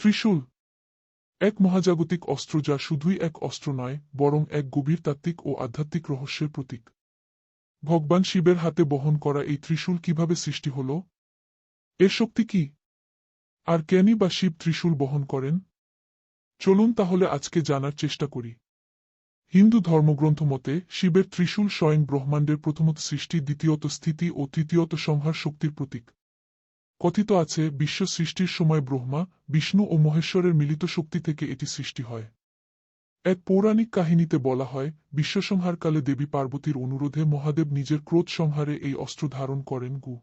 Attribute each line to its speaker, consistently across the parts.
Speaker 1: ত্রিশূল। এক মহাজাগতিক অস্ত্র যা শুধুই এক অস্ত্র নয়, বরং এক গভীর তাত্ত্বিক ও আধ্যাত্মিক রহস্যের প্রতীক। ভগবান শিবের হাতে বহন করা এই ত্রিশূল কীভাবে সৃষ্টি হল? এর শক্তি কি? আর কেনই বা শিব ত্রিশূল বহন করেন? চলুন তাহলে আজকে জানার চেষ্টা করি। হিন্দু ধর্মগ্রন্থ মতে, শিবের ত্রিশূল স্বয়ং ব্রহ্মাণ্ডের প্রথমত সৃষ্টি, দ্বিতীয়ত স্থিতি ও তৃতীয়ত সংহার শক্তির প্রতীক। কথিত আছে, বিশ্ব সৃষ্টির সময় ব্রহ্মা, বিষ্ণু ও মহেশ্বরের মিলিত শক্তি থেকে এটি সৃষ্টি হয়। এক পৌরাণিক কাহিনীতে বলা হয়, বিশ্বসংহারকালে দেবী পার্বতীর অনুরোধে মহাদেব নিজের ক্রোধ সংহারে এই অস্ত্র ধারণ করেন গু।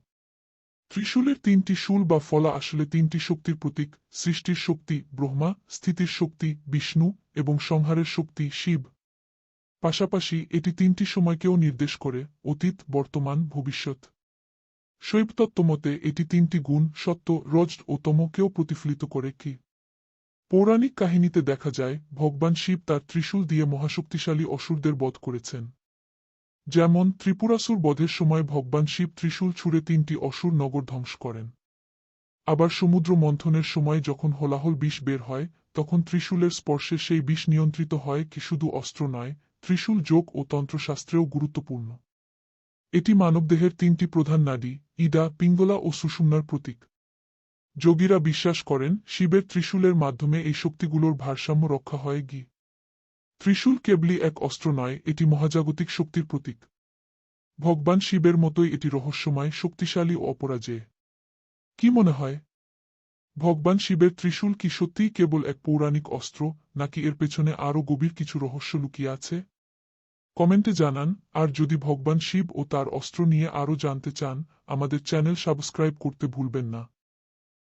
Speaker 1: ত্রিশূলের তিনটি শুল বা ফলা আসলে তিনটি শক্তির প্রতীক, সৃষ্টির শক্তি ব্রহ্মা, স্থিতির শক্তি বিষ্ণু এবং সংহারের শক্তি শিব। পাশাপাশি এটি তিনটি সময়কেও নির্দেশ করে, অতীত, বর্তমান, ভবিষ্যৎ। শৈবতত্ত্ব মতে এটি তিনটি গুণ, সত্য রজ ও তমকেও প্রতিফলিত করে কি। পৌরাণিক কাহিনীতে দেখা যায়, ভগবান শিব তার ত্রিশূল দিয়ে মহাশক্তিশালী অসুরদের বধ করেছেন। যেমন ত্রিপুরাসুর বধের সময় ভগবান শিব ত্রিশূল ছুঁড়ে তিনটি অসুর নগর ধ্বংস করেন। আবার সমুদ্র মন্থনের সময় যখন হোলাহল বিষ বের হয়, তখন ত্রিশূলের স্পর্শে সেই বিষ নিয়ন্ত্রিত হয় কি শুধু অস্ত্র নয়, ত্রিশূল যোগ ও তন্ত্রশাস্ত্রেও গুরুত্বপূর্ণ। এটি মানবদেহের তিনটি প্রধান নাডি ইডা পিঙ্গলা ও সুষুম্নার প্রতীক। যোগীরা বিশ্বাস করেন, শিবের ত্রিশূলের মাধ্যমে এই শক্তিগুলোর ভারসাম্য রক্ষা হয় গি। ত্রিশূল কেবলি এক অস্ত্র নয়, এটি মহাজাগতিক শক্তির প্রতীক। ভগবান শিবের মতোই এটি রহস্যময়, শক্তিশালী ও অপরাজেয়। কি মনে হয়? ভগবান শিবের ত্রিশূল কি সত্যিই কেবল এক পৌরাণিক অস্ত্র, নাকি এর পেছনে আরও গভীর কিছু রহস্য লুকিয়ে আছে? কমেন্টে জানান, আর যদি ভগবান শিব ও তার অস্ত্র নিয়ে আরও জানতে চান, আমাদের চ্যানেল সাবস্ক্রাইব করতে ভুলবেন না।